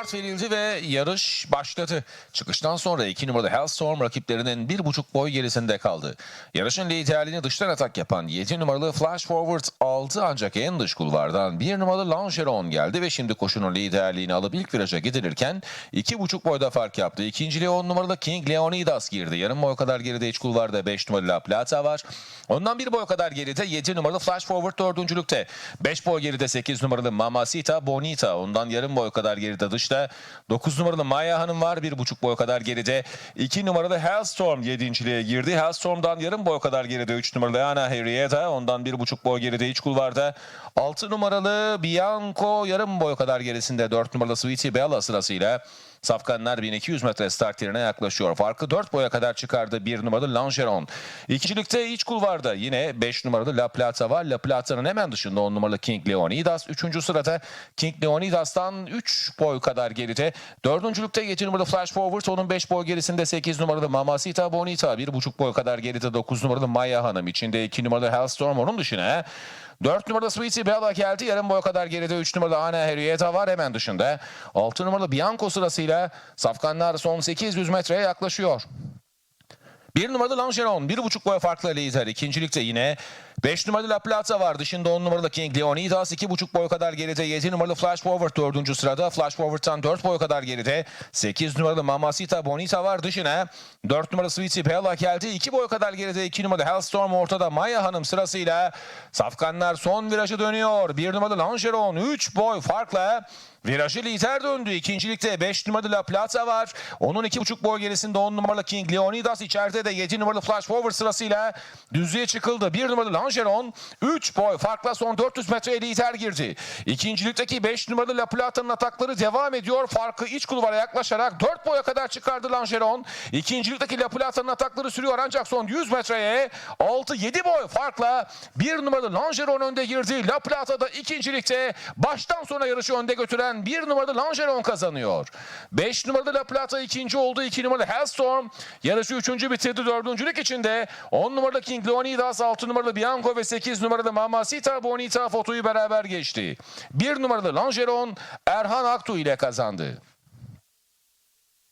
Start verildi ve yarış başladı. Çıkıştan sonra 2 numaralı Hellstorm rakiplerinin 1,5 boy gerisinde kaldı. Yarışın liderliğini dıştan atak yapan 7 numaralı Flash Forward aldı ancak en dış kulvardan 1 numaralı Langeron geldi ve şimdi koşunun liderliğini alıp ilk viraja getirirken 2,5 boyda fark yaptı. İkinciliğe 10 numaralı King Leonidas girdi. Yarım boy kadar geride iç kulvarda 5 numaralı La Plata var. Ondan bir boy kadar geride 7 numaralı Flash Forward dördüncülükte. 5 boy geride 8 numaralı Mamacita Bonita. Ondan yarım boy kadar geride dışta. 9 numaralı Maya Hanım var. 1,5 boy kadar geride. 2 numaralı Hellstorm yedinciliğe girdi. Hellstorm'dan yarım boy kadar geride 3 numaralı Ana Henrietta. Ondan 1,5 boy geride iç kulvarda. 6 numaralı Bianco yarım boy kadar gerisinde 4 numaralı Sweetie Bella sırasıyla Safkanlar 1200 metre start yerine yaklaşıyor. Farkı 4 boya kadar çıkardı 1 numaralı Langeron. İkincilikte iç kulvarda yine 5 numaralı La Plata var. La Plata'nın hemen dışında 10 numaralı King Leonidas. Üçüncü sırada King Leonidas'tan 3 boy kadar geride. Dördüncülükte 7 numaralı Flash Forward. Onun 5 boy gerisinde 8 numaralı Mamacita Bonita. 1,5 boy kadar geride 9 numaralı Maya Hanım. içinde 2 numaralı Hellstorm. Onun dışına 4 numaralı Sweetie Bella geldi. Yarım boy kadar geride 3 numaralı Ana Henrietta var hemen dışında. 6 numaralı Bianco sırasıyla Safkanlar son 800 metreye yaklaşıyor. Bir numaralı Langeron, bir buçuk boy farklı lider. İkincilikte yine 5 numaralı La Plata var. Dışında 10 numaralı King Leonidas. iki buçuk boy kadar geride. 7 numaralı Flash Forward dördüncü sırada. Flash Forward'tan 4 boy kadar geride. 8 numaralı Mamacita Bonita var dışına. 4 numaralı Sweetie Bella geldi. 2 boy kadar geride. 2 numaralı Hellstorm ortada. Maya Hanım sırasıyla. Safkanlar son virajı dönüyor. 1 numaralı Langeron 3 boy farkla Virajı lider döndü. İkincilikte 5 numaralı La Plata var. Onun 2,5 boy gerisinde 10 numaralı King Leonidas. içeride de 7 numaralı Flash Forward sırasıyla düzlüğe çıkıldı. 1 numaralı Langeron 3 boy farkla son 400 metreye lider girdi. İkincilikteki 5 numaralı La Plata'nın atakları devam ediyor. Farkı iç kulvara yaklaşarak 4 boya kadar çıkardı Langeron. İkincilikteki La Plata'nın atakları sürüyor ancak son 100 metreye 6-7 boy farkla 1 numaralı Langeron önde girdi. La Plata da ikincilikte baştan sona yarışı önde götüren 1 numaralı Langeron kazanıyor. 5 numaralı La Plata ikinci oldu. 2 numaralı Hellstorm yarışı üçüncü bitirdi. Dördüncülük içinde 10 numaralı King Leonidas, 6 numaralı Bianco ve 8 numaralı Mamacita Bonita fotoyu beraber geçti. 1 numaralı Langeron Erhan Aktu ile kazandı.